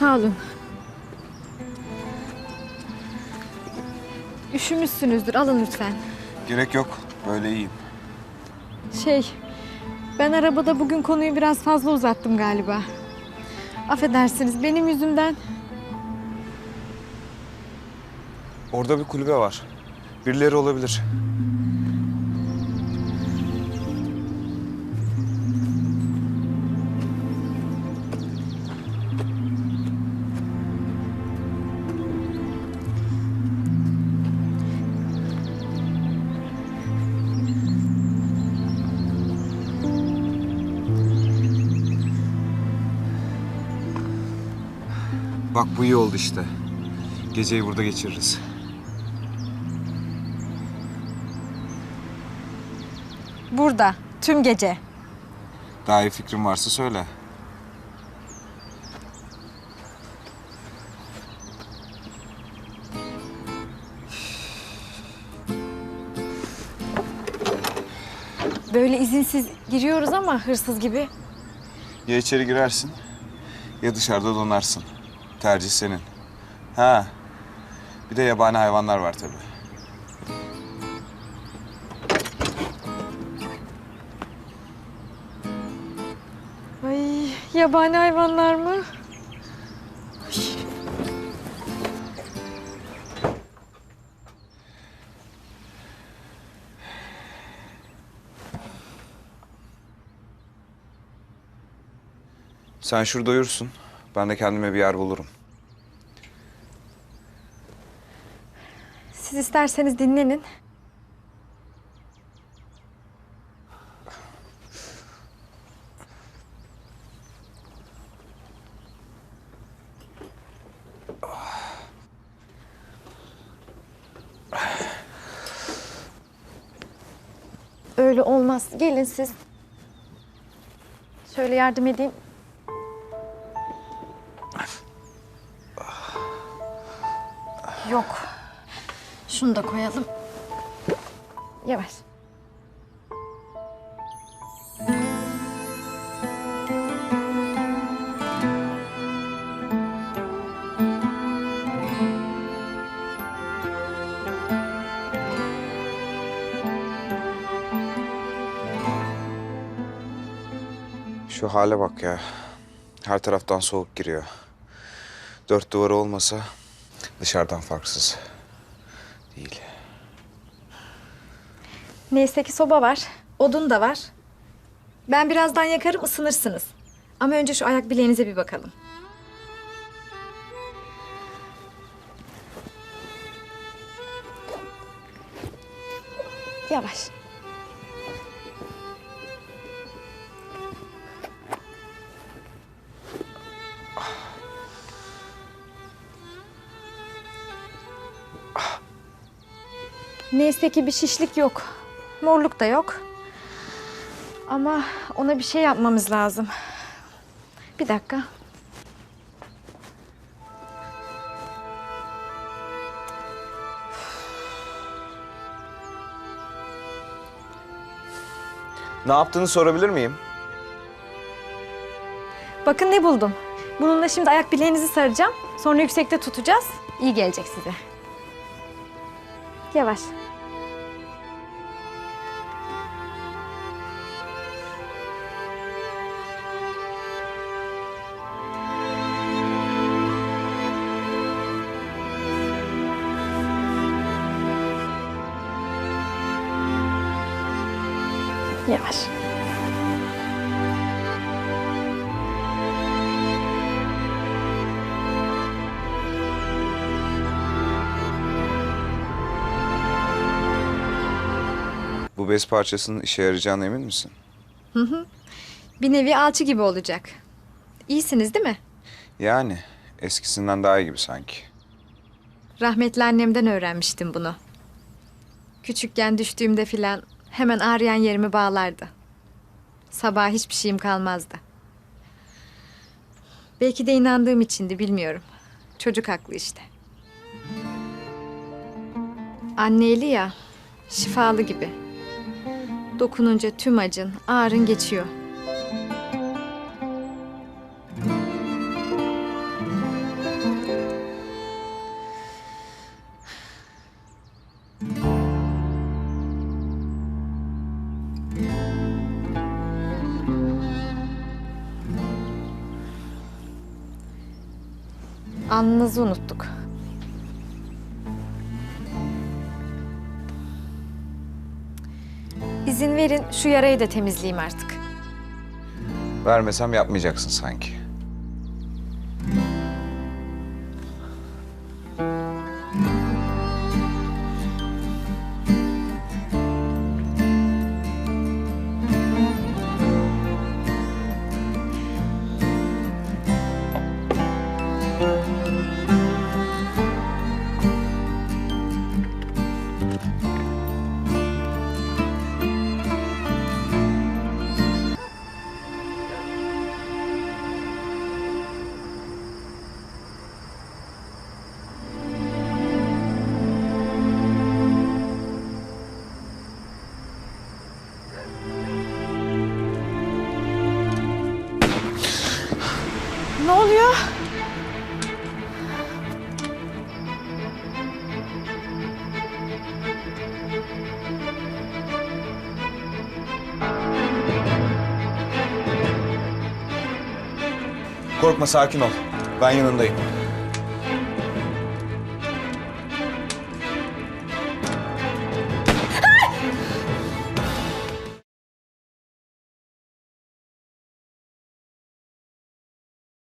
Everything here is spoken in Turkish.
Sağ olun. Üşümüşsünüzdür. Alın lütfen. Gerek yok. Böyle iyiyim. Şey, ben arabada bugün konuyu biraz fazla uzattım galiba. Affedersiniz benim yüzümden. Orada bir kulübe var. Birileri olabilir. Bak bu iyi oldu işte. Geceyi burada geçiririz. Burada, tüm gece. Daha iyi fikrin varsa söyle. Böyle izinsiz giriyoruz ama hırsız gibi. Ya içeri girersin ya dışarıda donarsın. Tercih senin. Ha. Bir de yabani hayvanlar var tabii. Ay, yabani hayvanlar mı? Sen şurada uyursun. Ben de kendime bir yer bulurum. Siz isterseniz dinlenin. Öyle olmaz. Gelin siz. Şöyle yardım edeyim. Yok. Şunu da koyalım. Yavaş. Şu hale bak ya. Her taraftan soğuk giriyor. Dört duvarı olmasa dışarıdan farksız. Değil. Neyse ki soba var. Odun da var. Ben birazdan yakarım ısınırsınız. Ama önce şu ayak bileğinize bir bakalım. Yavaş. Neyse ki bir şişlik yok. Morluk da yok. Ama ona bir şey yapmamız lazım. Bir dakika. Ne yaptığını sorabilir miyim? Bakın ne buldum. Bununla şimdi ayak bileğinizi saracağım. Sonra yüksekte tutacağız. İyi gelecek size. Yavaş. Yavaş. Bu bez parçasının işe yarayacağına emin misin? Bir nevi alçı gibi olacak. İyisiniz değil mi? Yani eskisinden daha iyi gibi sanki. Rahmetli annemden öğrenmiştim bunu. Küçükken düştüğümde filan hemen ağrıyan yerimi bağlardı. Sabah hiçbir şeyim kalmazdı. Belki de inandığım içindi bilmiyorum. Çocuk haklı işte. Anne eli ya, şifalı gibi. Dokununca tüm acın, ağrın geçiyor. Alnınızı unuttuk. İzin verin şu yarayı da temizleyeyim artık. Vermesem yapmayacaksın sanki. Korkma sakin ol. Ben yanındayım.